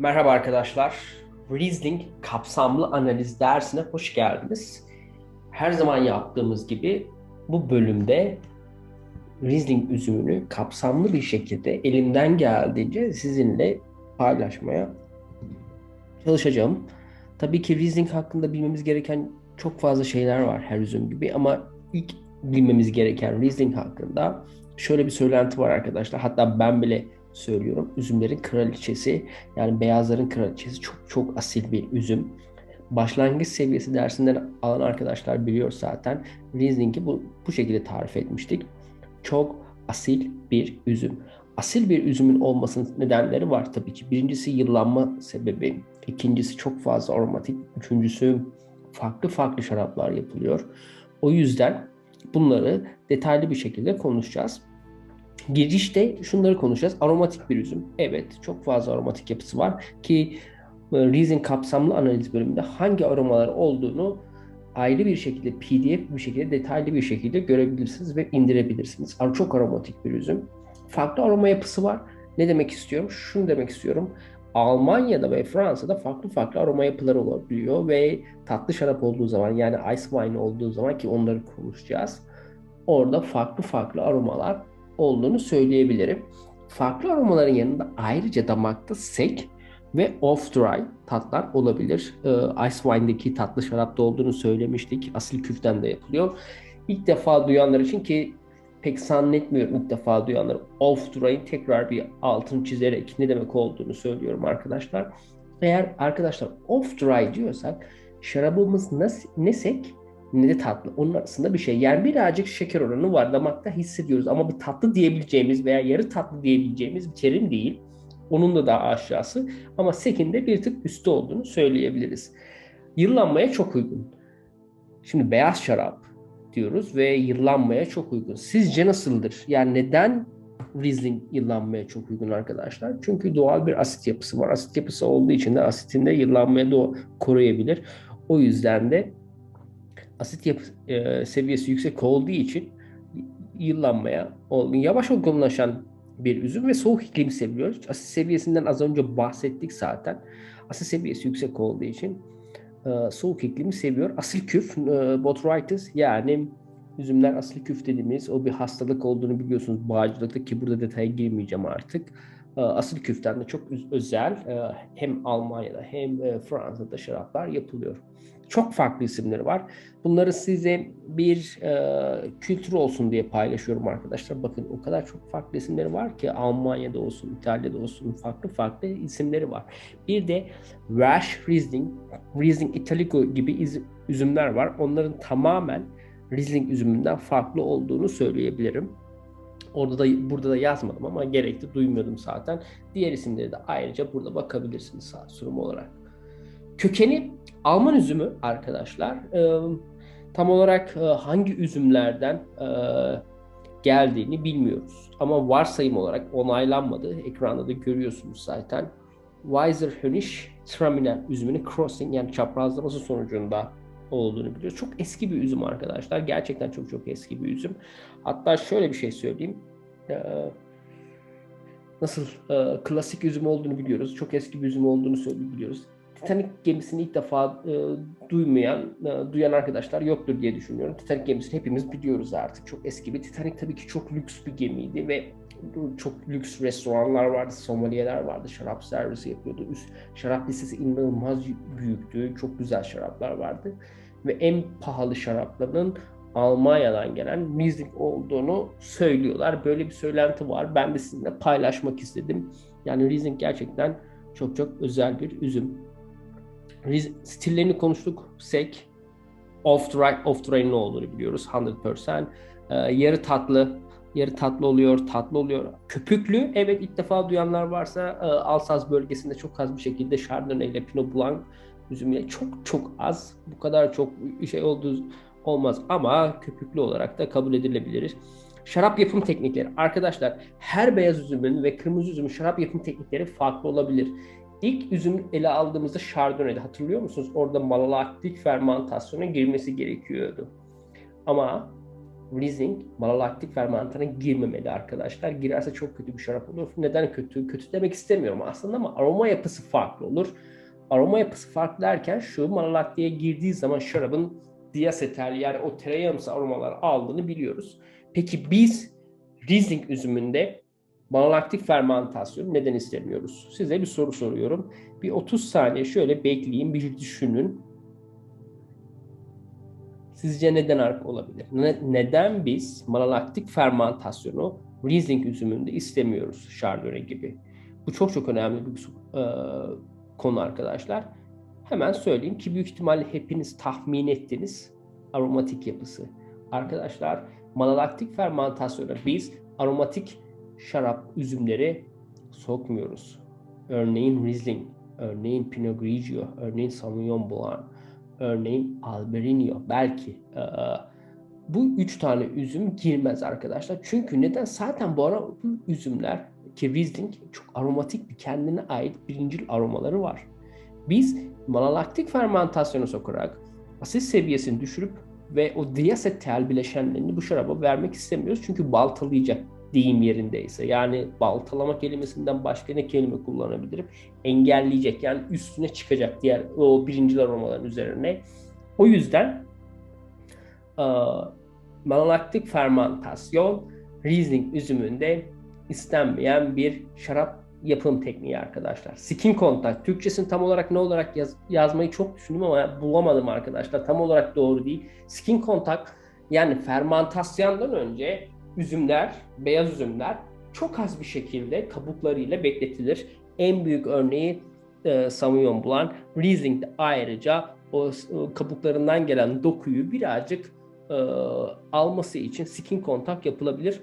Merhaba arkadaşlar. Riesling kapsamlı analiz dersine hoş geldiniz. Her zaman yaptığımız gibi bu bölümde Riesling üzümünü kapsamlı bir şekilde elimden geldiğince sizinle paylaşmaya çalışacağım. Tabii ki Riesling hakkında bilmemiz gereken çok fazla şeyler var her üzüm gibi ama ilk bilmemiz gereken Riesling hakkında şöyle bir söylenti var arkadaşlar. Hatta ben bile söylüyorum. Üzümlerin kraliçesi yani beyazların kraliçesi çok çok asil bir üzüm. Başlangıç seviyesi dersinden alan arkadaşlar biliyor zaten. Riesling'i bu, bu şekilde tarif etmiştik. Çok asil bir üzüm. Asil bir üzümün olmasının nedenleri var tabii ki. Birincisi yıllanma sebebi. ikincisi çok fazla aromatik. Üçüncüsü farklı farklı şaraplar yapılıyor. O yüzden bunları detaylı bir şekilde konuşacağız. Girişte şunları konuşacağız. Aromatik bir üzüm. Evet çok fazla aromatik yapısı var ki e, Riesling kapsamlı analiz bölümünde hangi aromalar olduğunu ayrı bir şekilde PDF bir şekilde detaylı bir şekilde görebilirsiniz ve indirebilirsiniz. Çok aromatik bir üzüm. Farklı aroma yapısı var. Ne demek istiyorum? Şunu demek istiyorum. Almanya'da ve Fransa'da farklı farklı aroma yapıları olabiliyor ve tatlı şarap olduğu zaman yani ice wine olduğu zaman ki onları konuşacağız. Orada farklı farklı aromalar olduğunu söyleyebilirim. Farklı aromaların yanında ayrıca damakta sek ve off-dry tatlar olabilir. Ee, Ice Wine'deki tatlı şarapta olduğunu söylemiştik. Asil küften de yapılıyor. İlk defa duyanlar için ki pek zannetmiyorum ilk defa duyanlar off-dry'in tekrar bir altını çizerek ne demek olduğunu söylüyorum arkadaşlar. Eğer arkadaşlar off-dry diyorsak şarabımız ne sek ne de tatlı. Onun arasında bir şey. Yani birazcık şeker oranı var. Damakta hissediyoruz ama bir tatlı diyebileceğimiz veya yarı tatlı diyebileceğimiz bir terim değil. Onun da daha aşağısı ama sekinde bir tık üstü olduğunu söyleyebiliriz. Yıllanmaya çok uygun. Şimdi beyaz şarap diyoruz ve yıllanmaya çok uygun. Sizce nasıldır? Yani neden Riesling yıllanmaya çok uygun arkadaşlar? Çünkü doğal bir asit yapısı var. Asit yapısı olduğu için de asitinde yıllanmaya da koruyabilir. O yüzden de asit yapı, e, seviyesi yüksek olduğu için yıllanmaya, yavaş olgunlaşan bir üzüm ve soğuk iklimi seviyoruz. Asit seviyesinden az önce bahsettik zaten. Asit seviyesi yüksek olduğu için e, soğuk iklimi seviyor. Asil küf, e, botrytis yani üzümler asil küf dediğimiz o bir hastalık olduğunu biliyorsunuz bağcılıkta ki burada detaya girmeyeceğim artık. E, asil küften de çok özel e, hem Almanya'da hem e, Fransa'da şaraplar yapılıyor çok farklı isimleri var. Bunları size bir e, kültür olsun diye paylaşıyorum arkadaşlar. Bakın o kadar çok farklı isimleri var ki Almanya'da olsun, İtalya'da olsun farklı farklı isimleri var. Bir de Welsh Riesling, Riesling Italico gibi iz, üzümler var. Onların tamamen Riesling üzümünden farklı olduğunu söyleyebilirim. Orada da burada da yazmadım ama gerekli duymuyordum zaten. Diğer isimleri de ayrıca burada bakabilirsiniz sunum olarak. Kökeni Alman üzümü arkadaşlar. E, tam olarak e, hangi üzümlerden e, geldiğini bilmiyoruz. Ama varsayım olarak onaylanmadı. Ekranda da görüyorsunuz zaten. Weiser Hönisch Traminer üzümünün crossing yani çaprazlaması sonucunda olduğunu biliyoruz. Çok eski bir üzüm arkadaşlar. Gerçekten çok çok eski bir üzüm. Hatta şöyle bir şey söyleyeyim. Ee, nasıl e, klasik üzüm olduğunu biliyoruz. Çok eski bir üzüm olduğunu biliyoruz. Titanic gemisini ilk defa e, duymayan, e, duyan arkadaşlar yoktur diye düşünüyorum. Titanic gemisini hepimiz biliyoruz artık. Çok eski bir Titanic tabii ki çok lüks bir gemiydi ve çok lüks restoranlar vardı, sommelierler vardı, şarap servisi yapıyordu. Üst şarap listesi inanılmaz büyüktü, çok güzel şaraplar vardı. Ve en pahalı şarapların Almanya'dan gelen Riesling olduğunu söylüyorlar. Böyle bir söylenti var. Ben de sizinle paylaşmak istedim. Yani Riesling gerçekten çok çok özel bir üzüm. Stillerini konuştuk. Sek, off right, off rain ne olduğunu biliyoruz 100%. Ee, yarı tatlı, yarı tatlı oluyor, tatlı oluyor. Köpüklü, evet ilk defa duyanlar varsa e, Alsaz bölgesinde çok az bir şekilde Chardonnay ile Pinot Blanc üzümüyle çok çok az, bu kadar çok şey olduğu olmaz ama köpüklü olarak da kabul edilebilir. Şarap yapım teknikleri. Arkadaşlar her beyaz üzümün ve kırmızı üzümün şarap yapım teknikleri farklı olabilir. İlk üzüm ele aldığımızda Chardonnay'di. Hatırlıyor musunuz? Orada malolaktik fermentasyona girmesi gerekiyordu. Ama Riesling malolaktik fermentana girmemeli arkadaşlar. Girerse çok kötü bir şarap olur. Neden kötü? Kötü demek istemiyorum aslında ama aroma yapısı farklı olur. Aroma yapısı farklı derken şu malolaktiğe girdiği zaman şarabın diasetel yani o tereyağımsı aromalar aldığını biliyoruz. Peki biz Riesling üzümünde malolaktik fermentasyon neden istemiyoruz? Size bir soru soruyorum. Bir 30 saniye şöyle bekleyin, bir düşünün. Sizce neden olabilir? Ne, neden biz malolaktik fermentasyonu Riesling üzümünde istemiyoruz Chardonnay gibi? Bu çok çok önemli bir e, konu arkadaşlar. Hemen söyleyeyim ki büyük ihtimalle hepiniz tahmin ettiniz aromatik yapısı. Arkadaşlar malolaktik fermentasyona biz aromatik şarap üzümleri sokmuyoruz. Örneğin Riesling, örneğin Pinot Grigio, örneğin Sauvignon Blanc, örneğin Albarino belki e, bu üç tane üzüm girmez arkadaşlar. Çünkü neden? Zaten bu ara bu üzümler ki Riesling çok aromatik bir kendine ait birincil aromaları var. Biz malolaktik fermentasyonu sokarak asit seviyesini düşürüp ve o diasetel bileşenlerini bu şaraba vermek istemiyoruz. Çünkü baltalayacak deyim yerindeyse. Yani baltalama kelimesinden başka ne kelime kullanabilirim? Engelleyecek yani üstüne çıkacak diğer o birinci aromaların üzerine. O yüzden e, malolaktik fermentasyon Riesling üzümünde istenmeyen bir şarap yapım tekniği arkadaşlar. Skin contact. Türkçesini tam olarak ne olarak yaz, yazmayı çok düşündüm ama bulamadım arkadaşlar. Tam olarak doğru değil. Skin contact yani fermentasyondan önce üzümler, beyaz üzümler çok az bir şekilde kabuklarıyla bekletilir. En büyük örneği e, Sauvignon Blanc. Riesling'de ayrıca o, o kabuklarından gelen dokuyu birazcık e, alması için skin contact yapılabilir.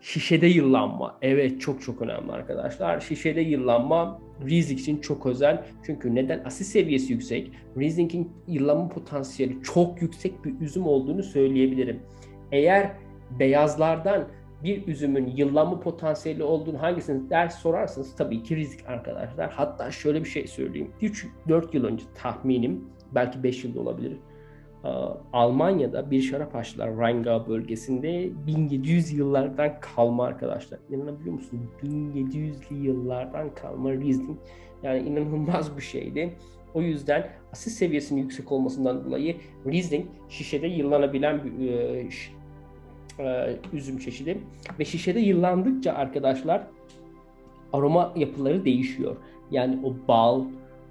Şişede yıllanma. Evet çok çok önemli arkadaşlar. Şişede yıllanma Riesling için çok özel. Çünkü neden? Asit seviyesi yüksek. Riesling'in yıllanma potansiyeli çok yüksek bir üzüm olduğunu söyleyebilirim. Eğer beyazlardan bir üzümün yıllanma potansiyeli olduğunu hangisini ders sorarsanız tabii ki risk arkadaşlar. Hatta şöyle bir şey söyleyeyim. 3-4 yıl önce tahminim belki 5 yılda olabilir. Almanya'da bir şarap açtılar Rheingau bölgesinde 1700 yıllardan kalma arkadaşlar. İnanabiliyor musunuz? 1700'lü yıllardan kalma Riesling. Yani inanılmaz bir şeydi. O yüzden asit seviyesinin yüksek olmasından dolayı Riesling şişede yıllanabilen bir e, üzüm çeşidi. Ve şişede yıllandıkça arkadaşlar aroma yapıları değişiyor. Yani o bal,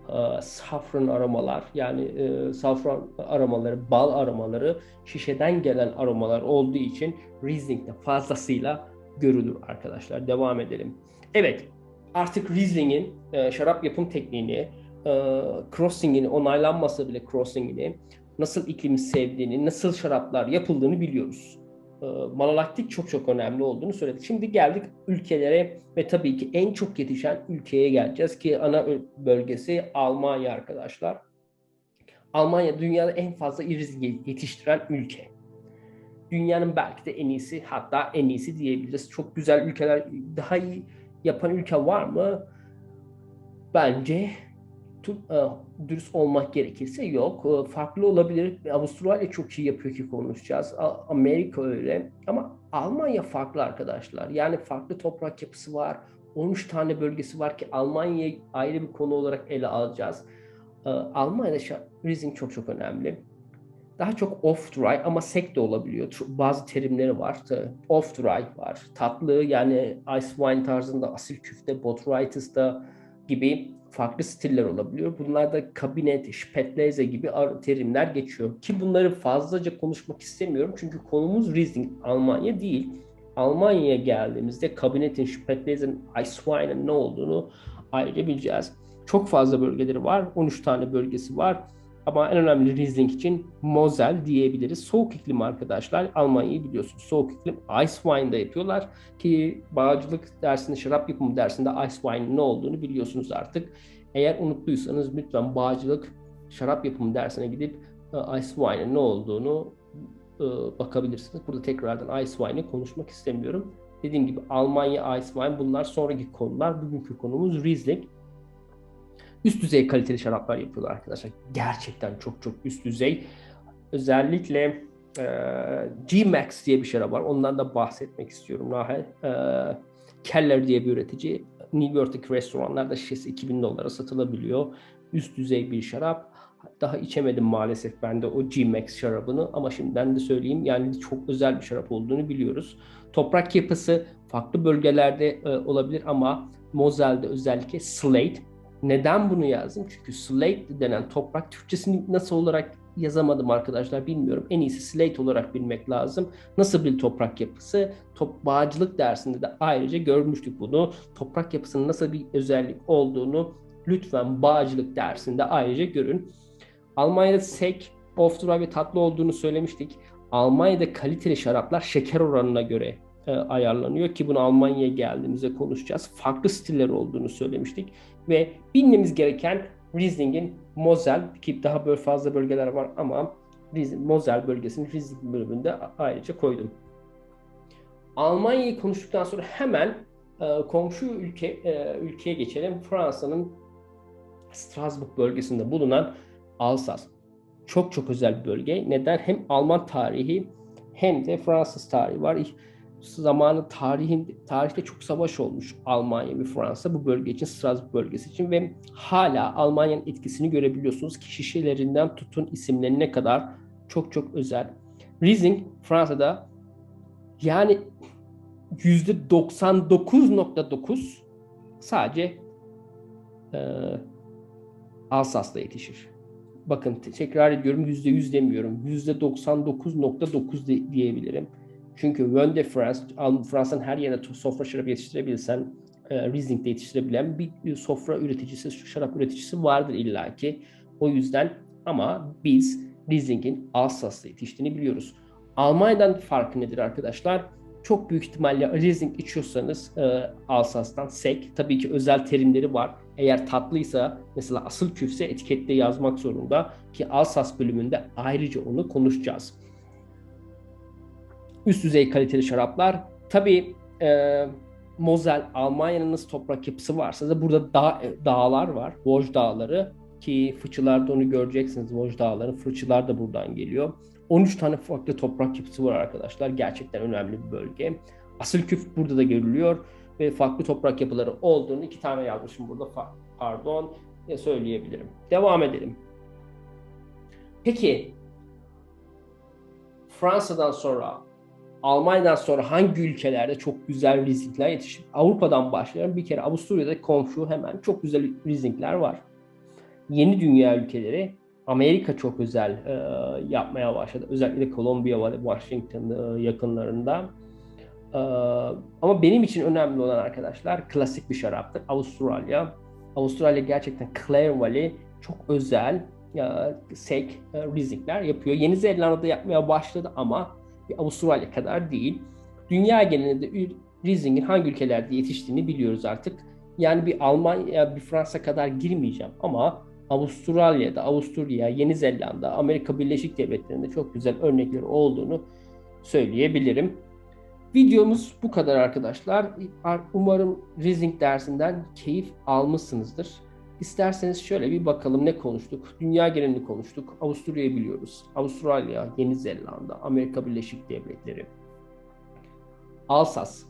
e, safran aromalar yani e, safran aromaları, bal aromaları şişeden gelen aromalar olduğu için Riesling'de fazlasıyla görülür arkadaşlar. Devam edelim. Evet artık Riesling'in şarap yapım tekniğini, e, crossing'ini onaylanmasa bile crossing'ini nasıl iklim sevdiğini, nasıl şaraplar yapıldığını biliyoruz. E, malolaktik çok çok önemli olduğunu söyledi. Şimdi geldik ülkelere ve tabii ki en çok yetişen ülkeye geleceğiz ki ana bölgesi Almanya arkadaşlar. Almanya dünyada en fazla iriz yetiştiren ülke. Dünyanın belki de en iyisi hatta en iyisi diyebiliriz. Çok güzel ülkeler daha iyi yapan ülke var mı? Bence e, dürüst olmak gerekirse yok. E, farklı olabilir. Avustralya çok iyi yapıyor ki konuşacağız. Amerika öyle. Ama Almanya farklı arkadaşlar. Yani farklı toprak yapısı var. 13 tane bölgesi var ki Almanya ayrı bir konu olarak ele alacağız. E, Almanya'da Riesling çok çok önemli. Daha çok off dry ama sek de olabiliyor. Bazı terimleri var. Off dry var. Tatlı yani ice wine tarzında asil küfte, botrytis'ta gibi farklı stiller olabiliyor. Bunlarda kabinet, spätlese gibi terimler geçiyor. Ki bunları fazlaca konuşmak istemiyorum. Çünkü konumuz Riesling, Almanya değil. Almanya'ya geldiğimizde kabinetin, spätlese'nin, Eiswein'in ne olduğunu ayrıca bileceğiz. Çok fazla bölgeleri var. 13 tane bölgesi var. Ama en önemli Riesling için Mosel diyebiliriz. Soğuk iklim arkadaşlar. Almanya'yı biliyorsunuz. Soğuk iklim ice wine'da yapıyorlar. Ki bağcılık dersinde, şarap yapımı dersinde ice wine ne olduğunu biliyorsunuz artık. Eğer unuttuysanız lütfen bağcılık, şarap yapımı dersine gidip e, ice wine'ın ne olduğunu e, bakabilirsiniz. Burada tekrardan ice wine'i konuşmak istemiyorum. Dediğim gibi Almanya ice wine bunlar sonraki konular. Bugünkü konumuz Riesling üst düzey kaliteli şaraplar yapıyorlar arkadaşlar. Gerçekten çok çok üst düzey. Özellikle e, G-Max diye bir şarap var. Ondan da bahsetmek istiyorum Rahel. E, Keller diye bir üretici. New York'taki restoranlarda şişesi 2000 dolara satılabiliyor. Üst düzey bir şarap. Daha içemedim maalesef ben de o G-Max şarabını ama şimdiden de söyleyeyim yani çok özel bir şarap olduğunu biliyoruz. Toprak yapısı farklı bölgelerde e, olabilir ama Mosel'de özellikle slate. Neden bunu yazdım? Çünkü slate denen toprak Türkçesini nasıl olarak yazamadım arkadaşlar bilmiyorum. En iyisi slate olarak bilmek lazım. Nasıl bir toprak yapısı? Top bağcılık dersinde de ayrıca görmüştük bunu. Toprak yapısının nasıl bir özellik olduğunu lütfen bağcılık dersinde ayrıca görün. Almanya'da sek, off-dry ve tatlı olduğunu söylemiştik. Almanya'da kaliteli şaraplar şeker oranına göre e, ayarlanıyor ki bunu Almanya'ya geldiğimizde konuşacağız. Farklı stiller olduğunu söylemiştik ve bilmemiz gereken Riesling'in Mosel ki daha böyle fazla bölgeler var ama Riesling, Mosel bölgesinin Riesling bölümünde ayrıca koydum. Almanya'yı konuştuktan sonra hemen e, komşu ülke e, ülkeye geçelim. Fransa'nın Strasbourg bölgesinde bulunan Alsas. Çok çok özel bir bölge. Neden? Hem Alman tarihi hem de Fransız tarihi var. Zamanı tarihin tarihte çok savaş olmuş Almanya ve Fransa bu bölge için, Strasbourg bölgesi için ve hala Almanya'nın etkisini görebiliyorsunuz ki şişelerinden tutun isimlerine kadar çok çok özel. Riesling Fransa'da yani %99.9 sadece e, Alsas'ta yetişir bakın tekrar ediyorum %100 demiyorum. %99.9 de, diyebilirim. Çünkü Vin de France, Fransa'nın her yerine sofra şarap yetiştirebilsen, e, Riesling'de yetiştirebilen bir sofra üreticisi, şarap üreticisi vardır illaki. O yüzden ama biz Riesling'in Alsas'ta yetiştiğini biliyoruz. Almanya'dan farkı nedir arkadaşlar? Çok büyük ihtimalle Riesling içiyorsanız e, Alsas'tan sek. Tabii ki özel terimleri var. Eğer tatlıysa mesela asıl küfse etikette yazmak zorunda ki Alsas bölümünde ayrıca onu konuşacağız. Üst düzey kaliteli şaraplar. Tabii e, Mosel, Almanya'nın nasıl toprak yapısı varsa da burada dağ, dağlar var. Vosges dağları ki fıçılarda onu göreceksiniz. Vosges dağları, fıçılar da buradan geliyor. 13 tane farklı toprak yapısı var arkadaşlar. Gerçekten önemli bir bölge. Asıl küf burada da görülüyor ve farklı toprak yapıları olduğunu iki tane yazmışım burada pardon söyleyebilirim. Devam edelim. Peki Fransa'dan sonra Almanya'dan sonra hangi ülkelerde çok güzel Riesling'ler yetişir? Avrupa'dan başlayalım. Bir kere Avusturya'da komşu hemen çok güzel Riesling'ler var. Yeni dünya ülkeleri Amerika çok özel e, yapmaya başladı. Özellikle Kolombiya var Washington e, yakınlarında. E, ama benim için önemli olan arkadaşlar klasik bir şaraptır. Avustralya. Avustralya gerçekten Clare Valley çok özel e, sek e, Riesling'ler yapıyor. Yeni Zelanda'da yapmaya başladı ama bir Avustralya kadar değil. Dünya genelinde Riesling'in hangi ülkelerde yetiştiğini biliyoruz artık. Yani bir Almanya, bir Fransa kadar girmeyeceğim ama Avustralya'da, Avusturya, Yeni Zelanda, Amerika Birleşik Devletleri'nde çok güzel örnekleri olduğunu söyleyebilirim. Videomuz bu kadar arkadaşlar. Umarım Riesling dersinden keyif almışsınızdır. İsterseniz şöyle bir bakalım ne konuştuk. Dünya genelini konuştuk. Avusturya'yı biliyoruz. Avustralya, Yeni Zelanda, Amerika Birleşik Devletleri. Alsas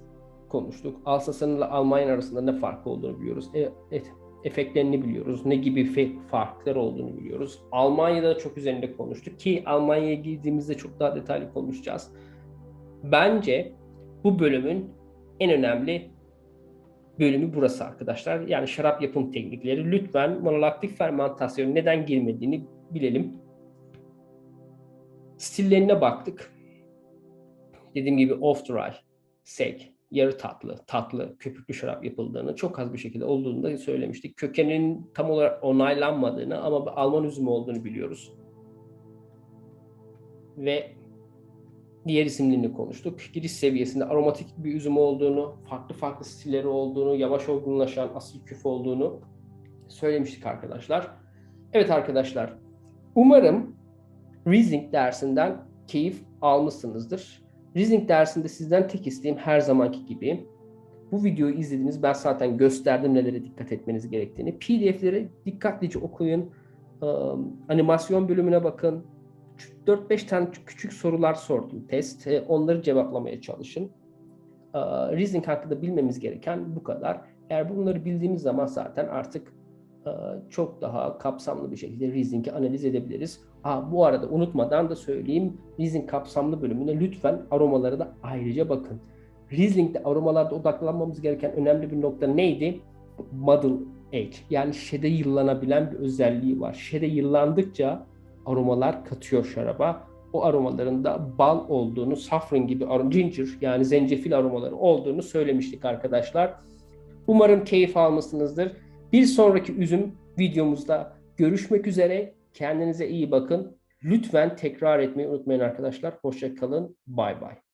konuştuk. Alsas'ın ile Almanya arasında ne farkı olduğunu biliyoruz. E, evet, efektlerini biliyoruz. Ne gibi farklar olduğunu biliyoruz. Almanya'da çok üzerinde konuştuk ki Almanya'ya girdiğimizde çok daha detaylı konuşacağız. Bence bu bölümün en önemli bölümü burası arkadaşlar. Yani şarap yapım teknikleri. Lütfen monolaktik fermentasyon neden girmediğini bilelim. Stillerine baktık. Dediğim gibi off dry, sek, yarı tatlı, tatlı, köpüklü şarap yapıldığını, çok az bir şekilde olduğunu da söylemiştik. Kökenin tam olarak onaylanmadığını ama Alman üzümü olduğunu biliyoruz. Ve diğer isimlerini konuştuk. Giriş seviyesinde aromatik bir üzüm olduğunu, farklı farklı stilleri olduğunu, yavaş olgunlaşan asil küf olduğunu söylemiştik arkadaşlar. Evet arkadaşlar, umarım Riesling dersinden keyif almışsınızdır. Reasoning dersinde sizden tek isteğim her zamanki gibi bu videoyu izlediniz. Ben zaten gösterdim nelere dikkat etmeniz gerektiğini. PDF'leri dikkatlice okuyun. Animasyon bölümüne bakın. 4-5 tane küçük sorular sordum test. E, onları cevaplamaya çalışın. E, Riesling hakkında bilmemiz gereken bu kadar. Eğer bunları bildiğimiz zaman zaten artık e, çok daha kapsamlı bir şekilde Riesling'i analiz edebiliriz. Ha, bu arada unutmadan da söyleyeyim Riesling kapsamlı bölümüne lütfen aromalara da ayrıca bakın. Riesling'de aromalarda odaklanmamız gereken önemli bir nokta neydi? Muddle age yani şişede yıllanabilen bir özelliği var. Şişede yıllandıkça aromalar katıyor şaraba. O aromaların da bal olduğunu, saffron gibi arom, ginger yani zencefil aromaları olduğunu söylemiştik arkadaşlar. Umarım keyif almışsınızdır. Bir sonraki üzüm videomuzda görüşmek üzere. Kendinize iyi bakın. Lütfen tekrar etmeyi unutmayın arkadaşlar. Hoşça kalın. Bay bay.